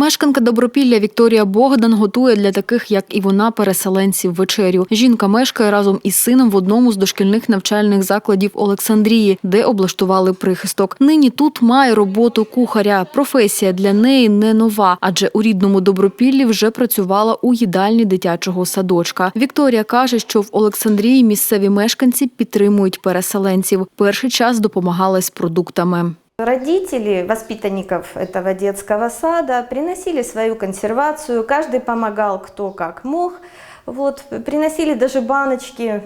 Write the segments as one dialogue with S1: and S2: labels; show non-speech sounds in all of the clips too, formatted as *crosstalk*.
S1: Мешканка Добропілля Вікторія Богдан готує для таких, як і вона, переселенців вечерю. Жінка мешкає разом із сином в одному з дошкільних навчальних закладів Олександрії, де облаштували прихисток. Нині тут має роботу кухаря. Професія для неї не нова, адже у рідному Добропіллі вже працювала у їдальні дитячого садочка. Вікторія каже, що в Олександрії місцеві мешканці підтримують переселенців. Перший час допомагали з продуктами.
S2: Родители воспитанников этого детского сада приносили свою консервацию, каждый помогал кто как мог. Вот, приносили даже баночки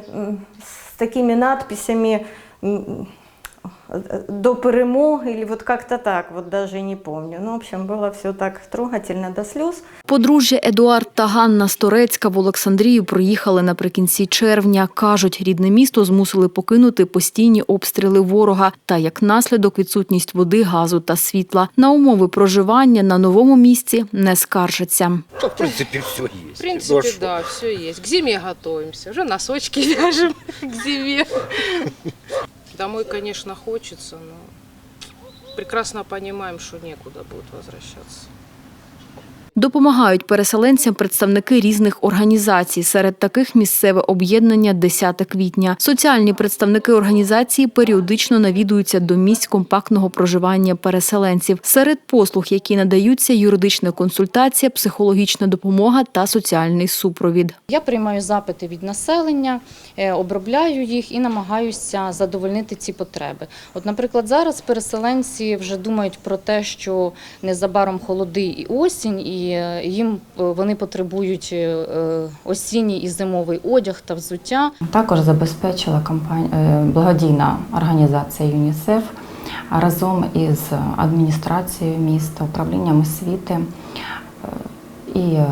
S2: с такими надписями «До перемоги» или вот как-то так, вот даже не помню. Ну, в общем, было все так трогательно до слез.
S1: Подружжя Едуард та Ганна Сторецька в Олександрію приїхали наприкінці червня. Кажуть, рідне місто змусили покинути постійні обстріли ворога та як наслідок відсутність води, газу та світла. На умови проживання на новому місці не скаржаться.
S3: В принципе, все есть.
S4: В принципе,
S3: Ну, а что?
S4: да, все есть. К зиме готовимся. Уже носочки *laughs* вяжем к зиме. Домой, конечно, хочется, но прекрасно понимаем, что некуда будет возвращаться.
S1: Допомагають переселенцям представники різних організацій. Серед таких місцеве об'єднання «10 квітня. Соціальні представники організації періодично навідуються до місць компактного проживання переселенців. Серед послуг, які надаються, юридична консультація, психологічна допомога та соціальний супровід.
S5: Я приймаю запити від населення, е, обробляю їх і намагаюся задовольнити ці потреби. От, наприклад, зараз переселенці вже думають про те, що незабаром холоди і осінь, і їм е, вони потребують е, осінній і зимовий одяг та взуття.
S6: Також забезпечила компанія, е, благодійна організація ЮНІСЕФ разом із адміністрацією міста, управлінням освіти е, і е,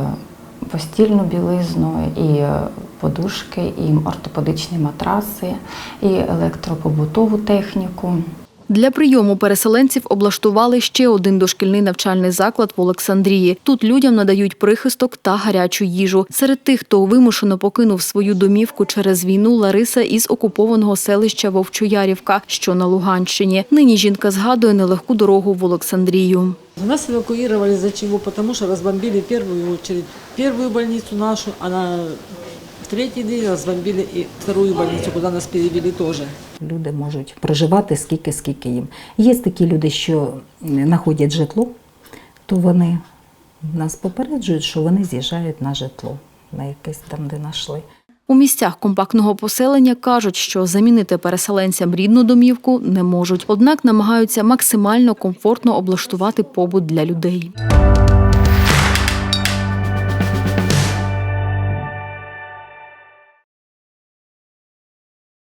S6: постільну білизну, і е, подушки, і ортопедичні матраси, і електропобутову техніку.
S1: Для прийому переселенців облаштували ще один дошкільний навчальний заклад в Олександрії. Тут людям надають прихисток та гарячу їжу. Серед тих, хто вимушено покинув свою домівку через війну, Лариса із окупованого селища Вовчуярівка, що на Луганщині. Нині жінка згадує нелегку дорогу в Олександрію.
S7: Нас эвакуировали из-за чего? Потому что разбомбили в первую очередь первую больницу нашу, а на третий день разбомбили и вторую больницу, куда нас перевели тоже.
S8: Люди можуть проживати скільки, скільки їм. Є такі люди, що знаходять житло, то вони нас попереджують, що вони з'їжджають на житло, на якесь там, де знайшли.
S1: У місцях компактного поселення кажуть, що замінити переселенцям рідну домівку не можуть, однак намагаються максимально комфортно облаштувати побут для людей.